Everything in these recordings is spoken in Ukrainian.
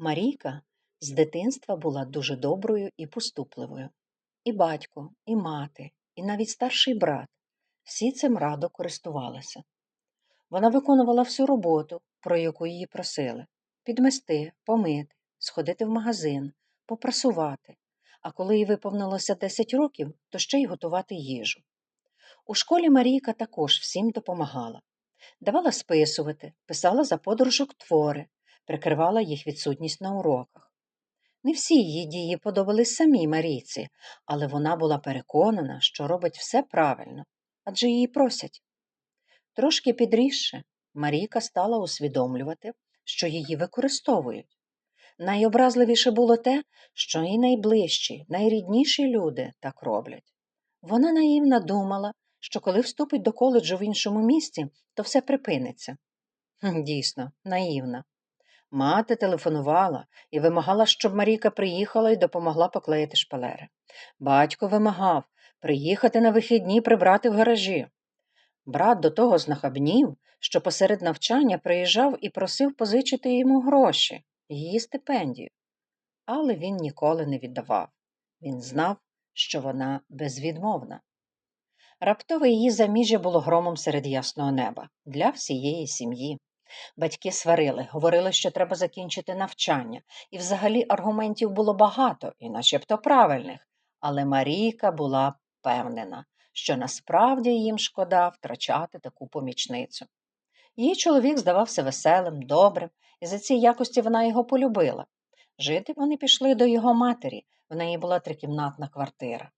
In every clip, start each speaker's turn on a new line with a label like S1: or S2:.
S1: Марійка з дитинства була дуже доброю і поступливою. І батько, і мати, і навіть старший брат всі цим радо користувалися. Вона виконувала всю роботу, про яку її просили підмести, помити, сходити в магазин, попрасувати, а коли їй виповнилося 10 років, то ще й готувати їжу. У школі Марійка також всім допомагала. Давала списувати, писала за подружок твори, прикривала їх відсутність на уроках. Не всі її дії подобались самій Марійці, але вона була переконана, що робить все правильно, адже її просять. Трошки підрісше Марійка стала усвідомлювати, що її використовують. Найобразливіше було те, що і найближчі, найрідніші люди так роблять. Вона наївно думала, що коли вступить до коледжу в іншому місті, то все припиниться. Дійсно, наївна. Мати телефонувала і вимагала, щоб Марійка приїхала і допомогла поклеїти шпалери. Батько вимагав приїхати на вихідні прибрати в гаражі. Брат до того знахабнів, що посеред навчання приїжджав і просив позичити йому гроші, її стипендію. Але він ніколи не віддавав. Він знав, що вона безвідмовна. Раптове її заміжжя було громом серед ясного неба для всієї сім'ї. Батьки сварили, говорили, що треба закінчити навчання, і взагалі аргументів було багато, і начебто правильних, але Марійка була впевнена, що насправді їм шкода втрачати таку помічницю. Її чоловік здавався веселим, добрим, і за ці якості вона його полюбила. Жити вони пішли до його матері, в неї була трикімнатна квартира.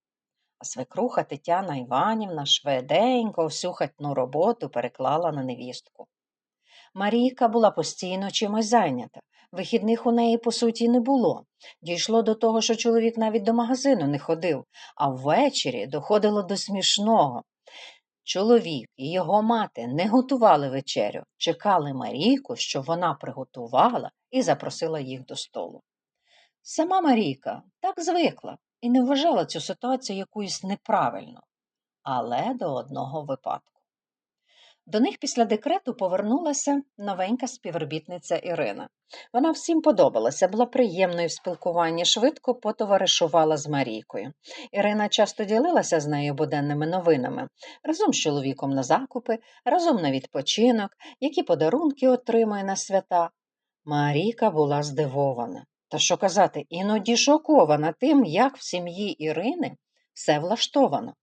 S1: А свекруха Тетяна Іванівна швиденько всю хатну роботу переклала на невістку. Марійка була постійно чимось зайнята. Вихідних у неї, по суті, не було. Дійшло до того, що чоловік навіть до магазину не ходив, а ввечері доходило до смішного. Чоловік і його мати не готували вечерю, чекали Марійку, що вона приготувала і запросила їх до столу. Сама Марійка так звикла і не вважала цю ситуацію якоюсь неправильно, але до одного випадку. До них після декрету повернулася новенька співробітниця Ірина. Вона всім подобалася, була приємною в спілкуванні, швидко потоваришувала з Марійкою. Ірина часто ділилася з нею буденними новинами, разом з чоловіком на закупи, разом на відпочинок, які подарунки отримує на свята. Марійка була здивована. Та що казати, іноді шокована тим, як в сім'ї Ірини все влаштовано.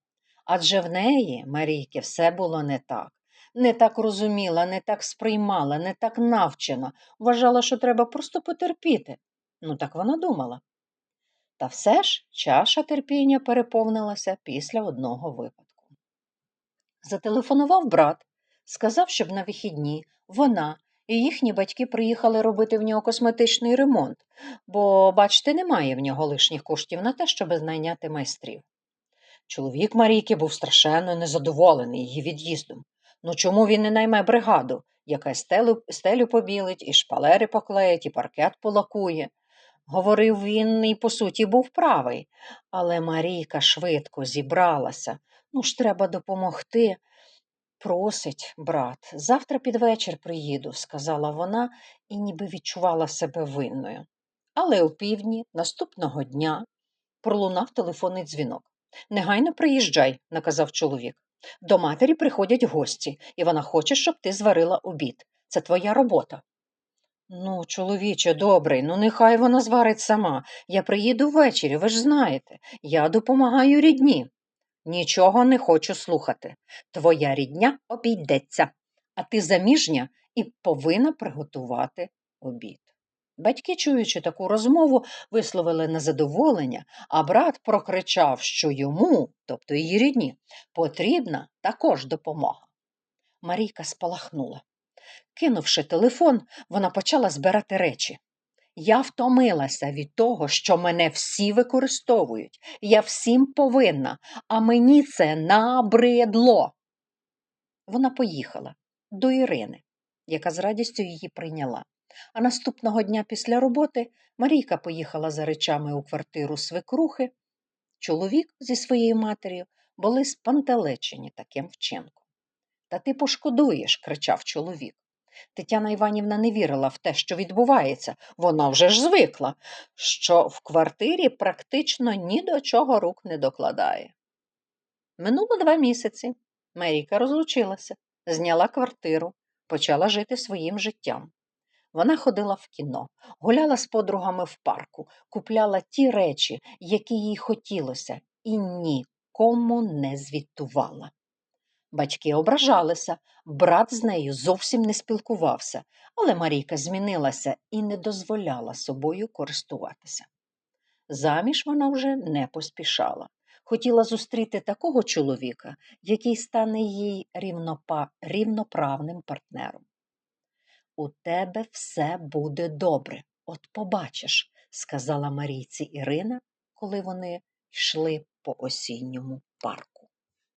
S1: Адже в неї, Марійки, все було не так не так розуміла, не так сприймала, не так навчена, вважала, що треба просто потерпіти. Ну, так вона думала. Та все ж чаша терпіння переповнилася після одного випадку. Зателефонував брат, сказав, щоб на вихідні вона і їхні батьки приїхали робити в нього косметичний ремонт, бо, бачите, немає в нього лишніх коштів на те, щоб знайняти майстрів. Чоловік Марійки був страшенно незадоволений її від'їздом. Ну чому він не найме бригаду, яка стелю, стелю побілить, і шпалери поклеїть, і паркет полакує? Говорив він і, по суті, був правий, але Марійка швидко зібралася. Ну ж, треба допомогти. Просить, брат, завтра під вечір приїду, сказала вона і ніби відчувала себе винною. Але у півдні наступного дня пролунав телефонний дзвінок. Негайно приїжджай, наказав чоловік. До матері приходять гості, і вона хоче, щоб ти зварила обід. Це твоя робота. Ну, чоловіче, добрий, ну нехай вона зварить сама. Я приїду ввечері, ви ж знаєте, я допомагаю рідні. Нічого не хочу слухати. Твоя рідня обійдеться, а ти заміжня і повинна приготувати обід. Батьки, чуючи таку розмову, висловили незадоволення, а брат прокричав, що йому, тобто її рідні, потрібна також допомога. Марійка спалахнула. Кинувши телефон, вона почала збирати речі. Я втомилася від того, що мене всі використовують. Я всім повинна, а мені це набридло. Вона поїхала до Ірини, яка з радістю її прийняла. А наступного дня після роботи Марійка поїхала за речами у квартиру свекрухи. Чоловік зі своєю матір'ю були спантелечені таким вчинком. Та ти пошкодуєш, кричав чоловік. Тетяна Іванівна не вірила в те, що відбувається. Вона вже ж звикла, що в квартирі практично ні до чого рук не докладає. Минуло два місяці. Марійка розлучилася, зняла квартиру, почала жити своїм життям. Вона ходила в кіно, гуляла з подругами в парку, купляла ті речі, які їй хотілося, і нікому не звітувала. Батьки ображалися, брат з нею зовсім не спілкувався, але Марійка змінилася і не дозволяла собою користуватися. Заміж вона вже не поспішала. Хотіла зустріти такого чоловіка, який стане їй рівноправним партнером. У тебе все буде добре, от побачиш, сказала Марійці Ірина, коли вони йшли по осінньому парку.